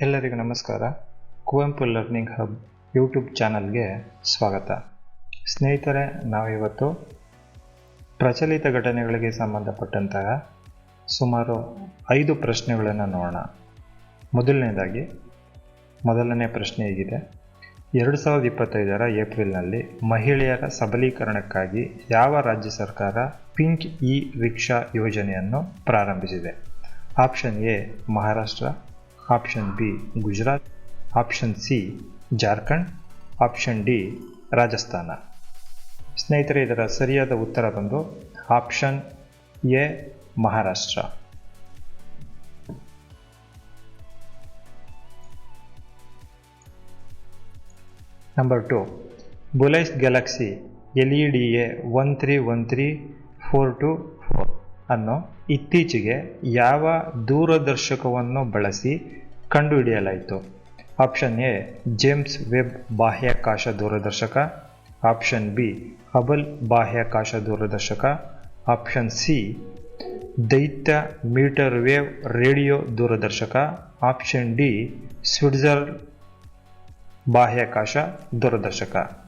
ಎಲ್ಲರಿಗೂ ನಮಸ್ಕಾರ. Kuvempu learning hub YouTube ಚಾನಲ್ಗೆ ಸ್ವಾಗತ. ಸ್ನೇಹಿತರೆ, ನಾವಿವತ್ತು ಪ್ರಚಲಿತ ಘಟನೆಗಳಿಗೆ ಸಂಬಂಧಪಟ್ಟಂತಹ ಸುಮಾರು ಐದು ಪ್ರಶ್ನೆಗಳನ್ನು ನೋಡೋಣ. ಮೊದಲನೇದಾಗಿ, ಮೊದಲನೇ ಪ್ರಶ್ನೆ ಹೀಗಿದೆ. ಎರಡು ಸಾವಿರದ ಇಪ್ಪತ್ತೈದರ ಏಪ್ರಿಲ್ನಲ್ಲಿ ಮಹಿಳೆಯರ ಸಬಲೀಕರಣಕ್ಕಾಗಿ ಯಾವ ರಾಜ್ಯ ಸರ್ಕಾರ ಪಿಂಕ್ ಇ ರಿಕ್ಷಾ ಯೋಜನೆಯನ್ನು ಪ್ರಾರಂಭಿಸಿದೆ? Option A, Maharashtra. Option B Gujarat, option C Jharkhand, option D Rajasthan. ಸ್ನೇಹಿತರೆ, ಇದರ ಸರಿಯಾದ ಉತ್ತರ ಬಂದು option A Maharashtra. Number two, bullseye galaxy L E D A one three one three four two four. ಅನ್ನು ಇತ್ತೀಚೆಗೆ ಯಾವ ದೂರದರ್ಶಕವನ್ನು ಬಳಸಿ ಕಂಡುಹಿಡಿಯಲಾಯಿತು? ಆಪ್ಷನ್ ಎ, ಜೇಮ್ಸ್ ವೆಬ್ ಬಾಹ್ಯಾಕಾಶ ದೂರದರ್ಶಕ. ಆಪ್ಷನ್ ಬಿ, ಹಬಲ್ ಬಾಹ್ಯಾಕಾಶ ದೂರದರ್ಶಕ. ಆಪ್ಷನ್ ಸಿ, ದೈತ್ಯ ಮೀಟರ್ ವೇವ್ ರೇಡಿಯೋ ದೂರದರ್ಶಕ. ಆಪ್ಷನ್ ಡಿ ಸ್ವಿಟ್ಜರ್ ಬಾಹ್ಯಾಕಾಶ ದೂರದರ್ಶಕ.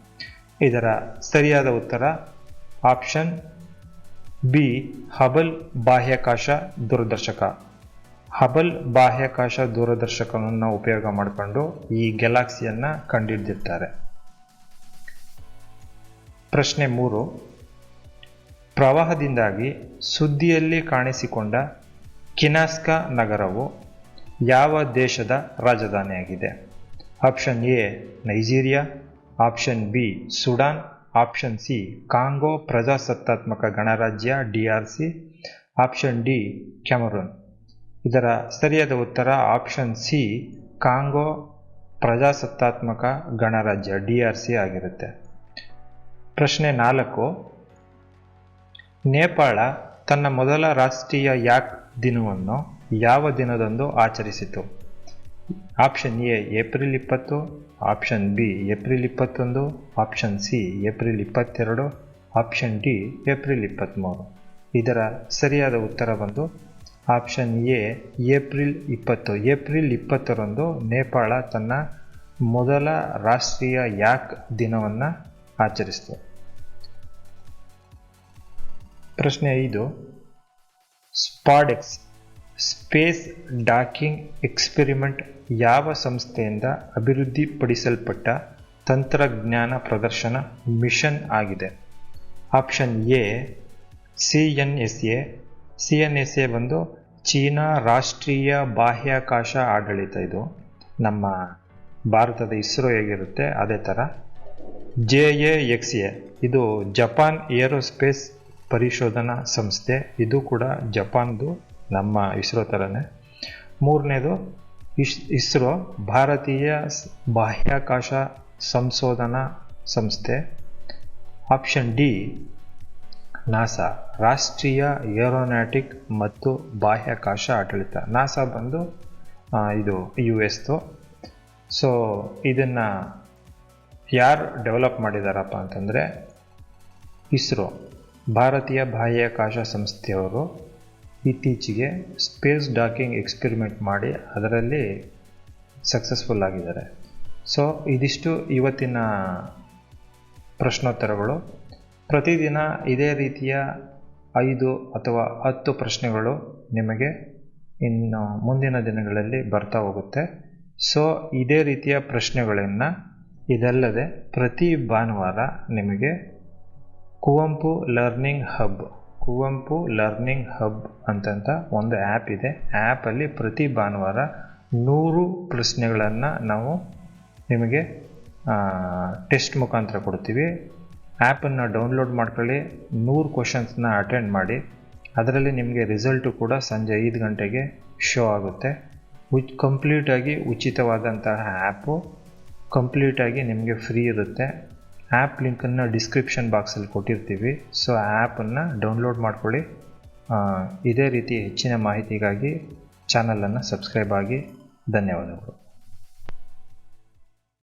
ಇದರ ಸರಿಯಾದ ಉತ್ತರ ಆಪ್ಷನ್ ಬಿ, ಹಬಲ್ ಬಾಹ್ಯಾಕಾಶ ದೂರದರ್ಶಕ. ಹಬಲ್ ಬಾಹ್ಯಾಕಾಶ ದೂರದರ್ಶಕವನ್ನು ಉಪಯೋಗ ಮಾಡಿಕೊಂಡು ಈ ಗ್ಯಾಲಾಕ್ಸಿಯನ್ನು ಕಂಡುಹಿಡಿದಿರ್ತಾರೆ ಪ್ರಶ್ನೆ ಮೂರು. ಪ್ರವಾಹದಿಂದಾಗಿ ಸುದ್ದಿಯಲ್ಲಿ ಕಾಣಿಸಿಕೊಂಡ ಕಿನಾಸ್ಕಾ ನಗರವು ಯಾವ ದೇಶದ ರಾಜಧಾನಿಯಾಗಿದೆ? Option A, Nigeria. Option B, Sudan. Option C, Congo ಪ್ರಜಾಸತ್ತಾತ್ಮಕ ಗಣರಾಜ್ಯ, D R C. Option D, Cameroon. ಇದರ ಸರಿಯಾದ ಉತ್ತರ ಆಪ್ಷನ್ ಸಿ, ಕಾಂಗೋ ಪ್ರಜಾಸತ್ತಾತ್ಮಕ ಗಣರಾಜ್ಯ, ಡಿ ಆರ್ ಸಿ ಆಗಿರುತ್ತೆ. ಪ್ರಶ್ನೆ ನಾಲ್ಕು. ನೇಪಾಳ ತನ್ನ ಮೊದಲ ರಾಷ್ಟ್ರೀಯ ಯಾಕ್ ದಿನವನ್ನು ಯಾವ ದಿನದಂದು ಆಚರಿಸಿತು? ಆಪ್ಷನ್ ಎ ಏಪ್ರಿಲ್ ಇಪ್ಪತ್ತು. ಆಪ್ಷನ್ ಬಿ ಏಪ್ರಿಲ್ ಇಪ್ಪತ್ತೊಂದು. ಆಪ್ಷನ್ ಸಿ ಏಪ್ರಿಲ್ ಇಪ್ಪತ್ತೆರಡು. ಆಪ್ಷನ್ ಡಿ ಏಪ್ರಿಲ್ ಇಪ್ಪತ್ತ್ಮೂರು. ಇದರ ಸರಿಯಾದ ಉತ್ತರ ಬಂದು ಆಪ್ಷನ್ ಎ ಏಪ್ರಿಲ್ ಇಪ್ಪತ್ತು. ಏಪ್ರಿಲ್ ಇಪ್ಪತ್ತರಂದು ನೇಪಾಳ ತನ್ನ ಮೊದಲ ರಾಷ್ಟ್ರೀಯ ಯಾಕ್ ದಿನವನ್ನು ಆಚರಿಸಿತು. ಪ್ರಶ್ನೆ ಐದು ಸ್ಪಾಡೆಕ್ಸ್ ಸ್ಪೇಸ್ ಡಾಕಿಂಗ್ ಎಕ್ಸ್ಪೆರಿಮೆಂಟ್ ಯಾವ ಸಂಸ್ಥೆಯಿಂದ ಅಭಿವೃದ್ಧಿಪಡಿಸಲ್ಪಟ್ಟ ತಂತ್ರಜ್ಞಾನ ಪ್ರದರ್ಶನ ಮಿಷನ್ ಆಗಿದೆ? Option A, C N S A. C N S A ಬಂದು ಚೀನಾ ರಾಷ್ಟ್ರೀಯ ಬಾಹ್ಯಾಕಾಶ ಆಡಳಿತ ಇದು. ನಮ್ಮ ಭಾರತದ ಇಸ್ರೋ ಹೇಗಿರುತ್ತೆ, ಅದೇ ಥರ. ಜೆ ಎ ಎಕ್ಸ್ ಎ, ಇದು ಜಪಾನ್ ಏರೋಸ್ಪೇಸ್ ಪರಿಶೋಧನಾ ಸಂಸ್ಥೆ. ಇದು ಕೂಡ ಜಪಾನ್ದು ನಮ್ಮ ಇಸ್ರೋ ಥರನೇ ಮೂರನೇದು ಇಸ್, ಇಸ್ರೋ ಭಾರತೀಯ ಬಾಹ್ಯಾಕಾಶ ಸಂಶೋಧನಾ ಸಂಸ್ಥೆ. ಆಪ್ಷನ್ ಡಿ, ನಾಸಾ, ರಾಷ್ಟ್ರೀಯ ಏರೋನಾಟಿಕ್ ಮತ್ತು ಬಾಹ್ಯಾಕಾಶ ಆಡಳಿತ. ನಾಸಾ ಬಂದು ಇದು ಯು ಎಸ್ದು ಸೊ, ಇದನ್ನು ಯಾರು ಡೆವಲಪ್ ಮಾಡಿದಾರಪ್ಪ ಅಂತಂದರೆ ಇಸ್ರೋ, ಭಾರತೀಯ ಬಾಹ್ಯಾಕಾಶ ಸಂಸ್ಥೆಯವರು. ಇತ್ತೀಚೆಗೆ ಸ್ಪೇಸ್ ಡಾಕಿಂಗ್ ಎಕ್ಸ್ಪೆರಿಮೆಂಟ್ ಮಾಡಿ ಅದರಲ್ಲಿ ಸಕ್ಸಸ್ಫುಲ್ ಆಗಿದ್ದಾರೆ. ಸೊ, ಇದಿಷ್ಟು ಇವತ್ತಿನ ಪ್ರಶ್ನೋತ್ತರಗಳು. ಪ್ರತಿದಿನ ಇದೇ ರೀತಿಯ ಐದು ಅಥವಾ ಹತ್ತು ಪ್ರಶ್ನೆಗಳು ನಿಮಗೆ ಇನ್ನು ಮುಂದಿನ ದಿನಗಳಲ್ಲಿ ಬರ್ತಾ ಹೋಗುತ್ತೆ. ಸೊ, ಇದೇ ರೀತಿಯ ಪ್ರಶ್ನೆಗಳನ್ನು ಇದಲ್ಲದೆ ಪ್ರತಿ ಭಾನುವಾರ ನಿಮಗೆ Kuvempu learning hub Kuvempu learning hub ಅಂತಂತ ಒಂದು ಆ್ಯಪ್ ಇದೆ. ಆ್ಯಪಲ್ಲಿ ಪ್ರತಿ ಭಾನುವಾರ ನೂರು ಪ್ರಶ್ನೆಗಳನ್ನು ನಾವು ನಿಮಗೆ ಟೆಸ್ಟ್ ಮುಖಾಂತರ ಕೊಡ್ತೀವಿ. ಆ್ಯಪನ್ನು ಡೌನ್ಲೋಡ್ ಮಾಡ್ಕೊಳ್ಳಿ, ನೂರು ಕ್ವಶನ್ಸ್ನ ಅಟೆಂಡ್ ಮಾಡಿ. ಅದರಲ್ಲಿ ನಿಮಗೆ ರಿಸಲ್ಟು ಕೂಡ ಸಂಜೆ ಐದು ಗಂಟೆಗೆ ಶೋ ಆಗುತ್ತೆ. ಉಚ್, ಕಂಪ್ಲೀಟಾಗಿ ಉಚಿತವಾದಂತಹ ಆ್ಯಪು ಕಂಪ್ಲೀಟಾಗಿ ನಿಮಗೆ ಫ್ರೀ ಇರುತ್ತೆ. ಆ್ಯಪ್ ಲಿಂಕನ್ನು ಡಿಸ್ಕ್ರಿಪ್ಷನ್ ಬಾಕ್ಸಲ್ಲಿ ಕೊಟ್ಟಿರ್ತೀವಿ. ಸೊ ಆ್ಯಪನ್ನು ಡೌನ್ಲೋಡ್ ಮಾಡ್ಕೊಳ್ಳಿ. ಇದೇ ರೀತಿ ಹೆಚ್ಚಿನ ಮಾಹಿತಿಗಾಗಿ ಚಾನಲನ್ನು ಸಬ್ಸ್ಕ್ರೈಬ್ ಆಗಿ. ಧನ್ಯವಾದಗಳು.